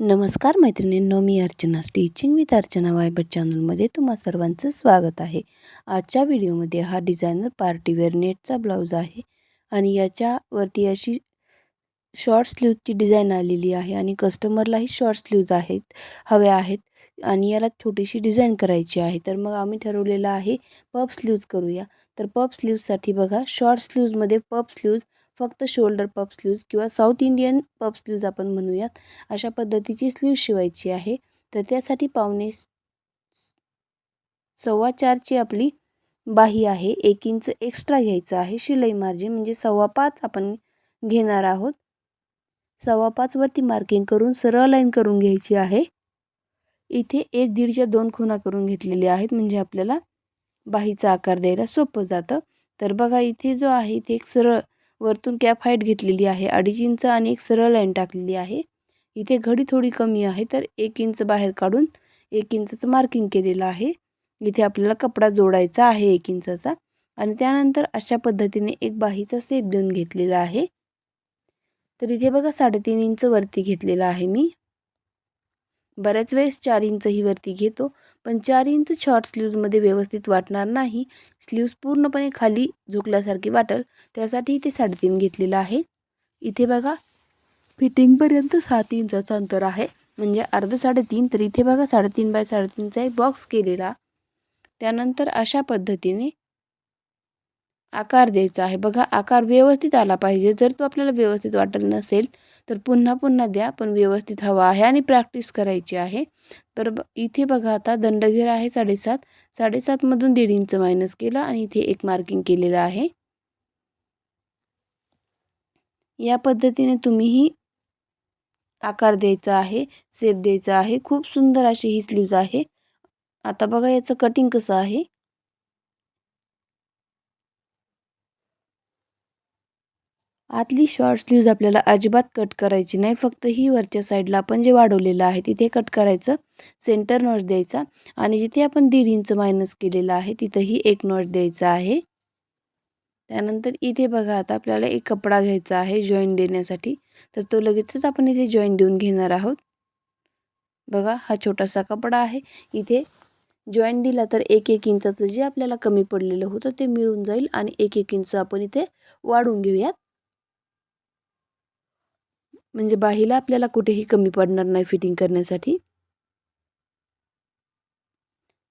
नमस्कार मैत्रिणींनो मी अर्चना. स्टिचिंग विथ अर्चना वायबट चॅनलमध्ये तुम्हा सर्वांचं स्वागत आहे. आजच्या व्हिडिओमध्ये हा डिझायनर पार्टीवेअर नेटचा ब्लाऊज आहे आणि याच्यावरती अशी शॉर्ट स्लीवची डिझाईन आलेली आहे आणि कस्टमरलाही शॉर्ट स्लीव्ज आहेत हव्या आहेत आणि याला छोटीशी डिझाईन करायची आहे. तर मग आम्ही ठरवलेलं आहे पप स्लीव्ज करूया. तर पप स्लीव्जसाठी बघा शॉर्ट स्लीव्जमध्ये पप स्लीव्ज फक्त शोल्डर पप स्लीव्ज किंवा साऊथ इंडियन पप स्लीव्ज आपण म्हणूयात. अशा पद्धतीची स्लीव शिवायची आहे. तर त्यासाठी पावणे सव्वा चारची आपली बाही आहे. एक इंच एक्स्ट्रा घ्यायचं आहे. शिलाई मार्जिन म्हणजे सव्वा पाच आपण घेणार आहोत. सव्वा पाचवरती मार्किंग करून सरळ लाईन करून घ्यायची आहे. इथे एक दीडच्या दोन खुणा करून घेतलेल्या आहेत. म्हणजे आपल्याला बाहीचा आकार द्यायला सोपं जातं. तर बघा इथे जो आहे इथे एक सरळ वरतून कॅप हाईट घेतलेली आहे. अडीच इंच आणि एक सरळ लाईन टाकलेली आहे. इथे घडी थोडी कमी आहे तर एक इंच बाहेर काढून एक इंचचं मार्किंग केलेलं आहे. इथे आपल्याला कपडा जोडायचा आहे एक इंचाचा. आणि त्यानंतर अशा पद्धतीने एक बाहीचा सेप देऊन घेतलेला आहे. तर इथे बघा साडेतीन इंच वरती घेतलेला आहे मी. बऱ्याच वेळेस चार इंचही वरती घेतो पण चार इंच शॉर्ट स्लीव्जमध्ये व्यवस्थित वाटणार नाही. स्लीव्ज पूर्णपणे खाली झुकल्यासारखी वाटेल त्यासाठी इथे साडेतीन घेतलेलं आहे. इथे बघा फिटिंगपर्यंत सात इंचाचं अंतर आहे. म्हणजे अर्ध साडेतीन तर इथे बघा साडेतीन बाय साडेतीनचा एक बॉक्स केलेला. त्यानंतर अशा पद्धतीने आकार द्यायचा आहे. बघा आकार व्यवस्थित आला पाहिजे. जर तो आपल्याला व्यवस्थित वाटत नसेल तर पुन्हा पुन्हा द्या पण व्यवस्थित हवा आहे आणि प्रॅक्टिस करायची आहे. तर इथे बघा आता दंडघेर आहे साडेसात. साडेसातमधून दीड इंच मायनस केला आणि इथे एक मार्किंग केलेलं आहे. या पद्धतीने तुम्हीही आकार द्यायचा आहे सेप द्यायचा आहे. खूप सुंदर अशी ही स्लीव्ज आहे. आता बघा याचं कटिंग कसं आहे. आतली शॉर्ट स्लीव्ज आपल्याला अजिबात कट करायची नाही. फक्त ही वरच्या साईडला आपण जे वाढवलेलं आहे तिथे कट करायचं. सेंटर नॉट द्यायचा. आणि जिथे आपण दीड इंच मायनस केलेलं आहे तिथंही एक नॉट द्यायचा आहे. त्यानंतर इथे बघा आता आपल्याला एक कपडा घ्यायचा आहे जॉईन देण्यासाठी. तर तो लगेचच आपण इथे जॉईन देऊन घेणार आहोत. बघा हा छोटासा कपडा आहे. इथे जॉईन दिला तर एक एक इंचाचं जे आपल्याला कमी पडलेलं होतं ते मिळून जाईल. आणि एक एक इंच आपण इथे वाढून घेऊयात. म्हणजे बाहीला आपल्याला कुठेही कमी पडणार नाही फिटिंग करण्यासाठी.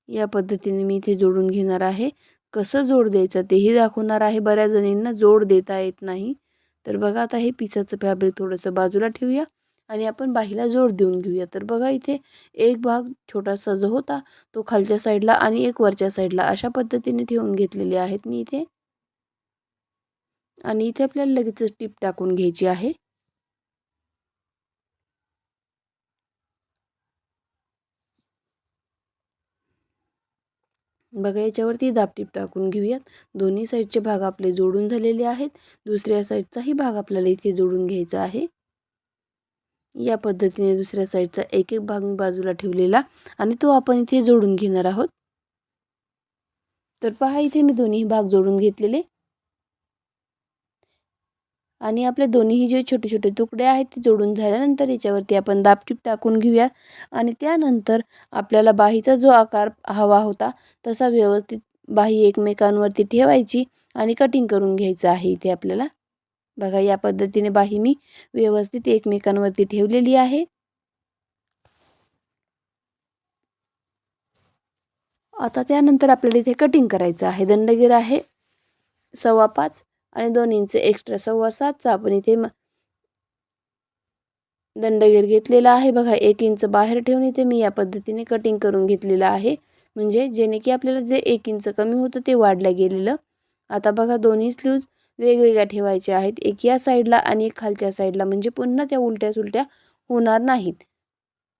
या पद्धतीने मी इथे जोडून घेणार आहे. कसं जोड द्यायचं तेही दाखवणार आहे. बऱ्याच जणींना जोड देता येत नाही. तर बघा आता हे पिसाचं फॅब्रिक थोडंसं बाजूला ठेवूया आणि आपण बाहीला जोड देऊन घेऊया. तर बघा इथे एक भाग छोटासा जो होता तो खालच्या साईडला आणि एक वरच्या साईडला अशा पद्धतीने ठेवून घेतलेले आहेत मी इथे. आणि इथे आपल्याला लगेचच टीप टाकून घ्यायची आहे. बघा याच्यावरती दापटीप टाकून घेऊयात. दोन्ही साईडचे भाग आपले जोडून झालेले आहेत. दुसऱ्या साईडचाही भाग आपल्याला इथे जोडून घ्यायचा आहे. या पद्धतीने दुसऱ्या साईडचा एक एक भाग मी बाजूला ठेवलेला आणि तो आपण इथे जोडून घेणार आहोत. तर पहा इथे मी दोन्ही भाग जोडून घेतलेले. आणि आपले दोन्हीही जे छोटे छोटे तुकडे आहेत ते जोडून झाल्यानंतर याच्यावरती आपण दापटीप टाकून घेऊया. आणि त्यानंतर आपल्याला बाहीचा जो आकार हवा होता तसा व्यवस्थित बाही एकमेकांवरती ठेवायची आणि कटिंग करून घ्यायचं आहे इथे आपल्याला. बघा या पद्धतीने बाही मी व्यवस्थित एकमेकांवरती ठेवलेली आहे. आता त्यानंतर आपल्याला इथे कटिंग करायचं आहे. दंडगीर आहे सव्वा पाच. आणि दोन इंच एक्स्ट्रा सव्वा सातचा आपण इथे दंडगीर घेतलेला आहे. बघा एक इंच बाहेर ठेवून इथे मी या पद्धतीने कटिंग करून घेतलेलं आहे. म्हणजे जेणे की आपल्याला जे एक इंच कमी होतं ते वाढलं गेलेलं. आता बघा दोन्ही स्लीव्ज वेगवेगळ्या ठेवायच्या आहेत. एक या साईडला आणि एक खालच्या साईडला म्हणजे पुन्हा त्या उलट्या सुलट्या होणार नाहीत.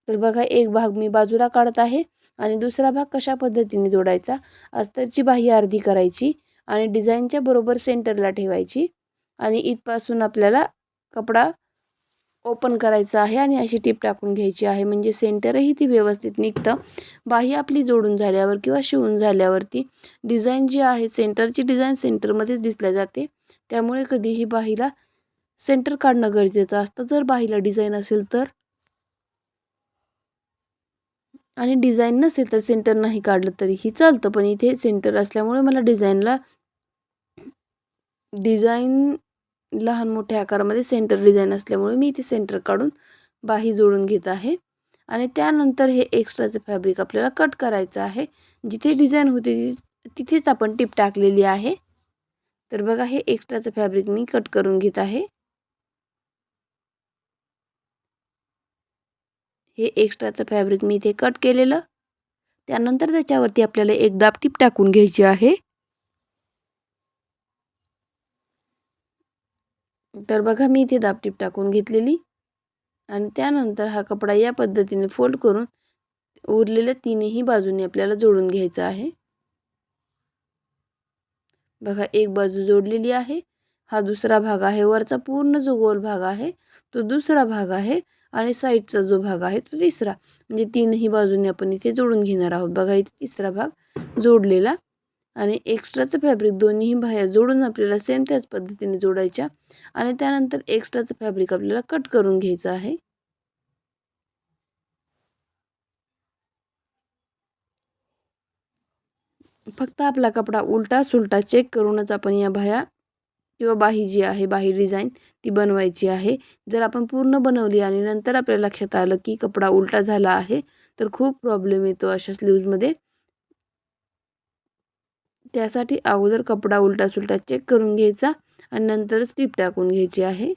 तर बघा एक भाग मी बाजूला काढत आहे आणि दुसरा भाग कशा पद्धतीने जोडायचा? अस्तरची बाही अर्धी करायची. आणि डिझाईनच्या बरोबर सेंटरला ठेवायची. आणि इथपासून आपल्याला कपडा ओपन करायचा आहे आणि अशी टीप टाकून घ्यायची आहे. म्हणजे सेंटरही ती व्यवस्थित निघतं. बाही आपली जोडून झाल्यावर किंवा शिवून झाल्यावरती डिझाईन जी आहे सेंटरची डिझाईन सेंटरमध्येच दिसल्या जाते. त्यामुळे कधीही बाहीला सेंटर काढणं गरजेचं असतं. जर बाहीला डिझाईन असेल तर. आणि डिझाईन नसेल तर सेंटर नाही काढलं तरीही चालतं. पण इथे सेंटर असल्यामुळे मला डिझाईनला डिझाईन लहान मोठ्या आकारामध्ये सेंटर डिझाईन असल्यामुळे मी इथे सेंटर काढून बाही जोडून घेत आहे. आणि त्यानंतर हे एक्स्ट्राचं फॅब्रिक आपल्याला कट करायचं आहे. जिथे डिझाईन होती तिथेच आपण टिप टाकलेली आहे. तर बघा हे एक्स्ट्राचं फॅब्रिक मी कट करून घेत आहे. हे एक्स्ट्राचं फॅब्रिक मी इथे कट केलेलं. त्यानंतर त्याच्यावरती आपल्याला एक दाब टिप टाकून घ्यायची आहे. तर बघा मी इथे दाबटीप टाकून घेतलेली. आणि त्यानंतर हा कपडा या पद्धतीने फोल्ड करून उरलेल्या तीनही बाजूने आपल्याला जोडून घ्यायचा आहे. बघा एक बाजू जोडलेली आहे. हा दुसरा भाग आहे वरचा पूर्ण जो गोल भाग आहे तो दुसरा भाग आहे आणि साईडचा जो भाग आहे तो तिसरा. म्हणजे तीनही बाजूने आपण इथे जोडून घेणार आहोत. बघा इथे तिसरा भाग जोडलेला आणि एक्स्ट्राचं फॅब्रिक दोन्हीही बाह्या जोडून आपल्याला सेम त्याच पद्धतीने जोडायच्या आणि त्यानंतर एक्स्ट्राचं फॅब्रिक आपल्याला कट करून घ्यायचं आहे. फक्त आपला कपडा उलटा सुलटा चेक करूनच आपण या बाह्या किंवा बाही जी आहे बाही डिझाईन ती बनवायची आहे. जर आपण पूर्ण बनवली आणि नंतर आपल्या लक्षात आलं की कपडा उलटा झाला आहे तर खूप प्रॉब्लेम येतो अशा स्लीव्जमध्ये त्यासाठी अगोदर कपडा उलटा सुलटा चेक करून घ्यायचा आणि नंतर स्टिप टाकून घ्यायची आहे.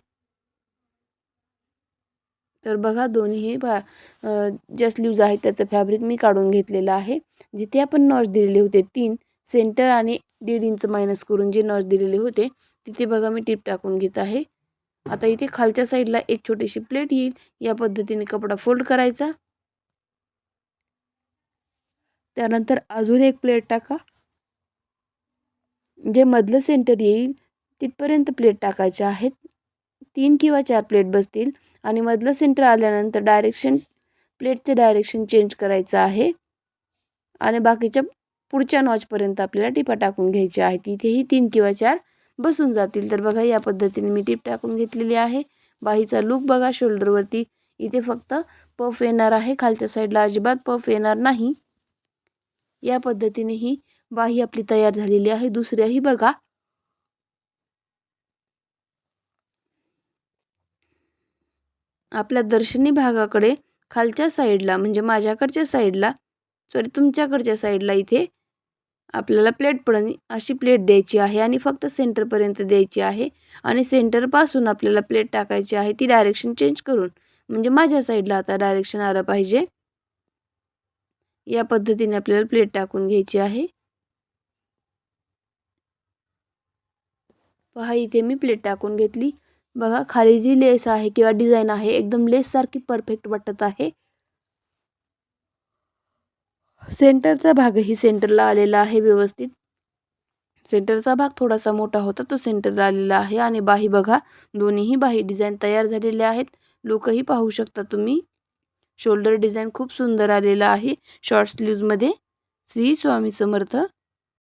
तर बघा दोन्ही बा ज्या स्लीव्ज आहेत त्याचं फॅब्रिक मी काढून घेतलेलं आहे. जिथे आपण नॉच दिलेले होते तीन सेंटर आणि दीड इंच मायनस करून जे नॉच दिलेले होते तिथे बघा मी टिप टाकून घेत आहे. आता इथे खालच्या साईडला एक छोटीशी प्लेट येईल. या पद्धतीने कपडा फोल्ड करायचा. त्यानंतर अजून एक प्लेट टाका. जे मधलं सेंटर येईल तिथपर्यंत प्लेट टाकायच्या आहेत. तीन किंवा चार प्लेट बसतील आणि मधलं सेंटर आल्यानंतर डायरेक्शन प्लेटचे डायरेक्शन चेंज करायचं आहे. आणि बाकीच्या पुढच्या नॉचपर्यंत आपल्याला टिपा टाकून घ्यायच्या आहेत. इथेही तीन किंवा चार बसून जातील. तर बघा या पद्धतीने मी टिप टाकून घेतलेली आहे. बाहीचा लूक बघा शोल्डरवरती इथे फक्त पफ येणार आहे. खालच्या साईडला अजिबात पफ येणार नाही. या पद्धतीने ही बाही आपली तयार झालेली आहे दुसऱ्याही बघा. आपल्या दर्शनी भागाकडे खालच्या साईडला म्हणजे माझ्याकडच्या साईडला सॉरी तुमच्याकडच्या साईडला इथे आपल्याला प्लेट पडण अशी प्लेट द्यायची आहे आणि फक्त सेंटरपर्यंत द्यायची आहे आणि सेंटरपासून आपल्याला प्लेट टाकायची आहे ती डायरेक्शन चेंज करून. म्हणजे माझ्या साईडला आता डायरेक्शन आलं पाहिजे. या पद्धतीने आपल्याला प्लेट टाकून घ्यायची आहे. पहा इथे मी प्लेट टाकून घेतली. बघा खाली जी लेस आहे किंवा डिझाईन आहे एकदम लेससारखी परफेक्ट वाटत आहे. सेंटरचा भागही सेंटरला आलेला आहे व्यवस्थित. सेंटरचा भाग थोडासा मोठा होता तो सेंटरला आलेला आहे. आणि बाही बघा दोन्हीही बाही डिझाईन तयार झालेले आहेत. लोकही पाहू शकता तुम्ही. शोल्डर डिझाईन खूप सुंदर आलेला आहे. शॉर्ट स्लीव्जमध्ये श्री स्वामी समर्थ.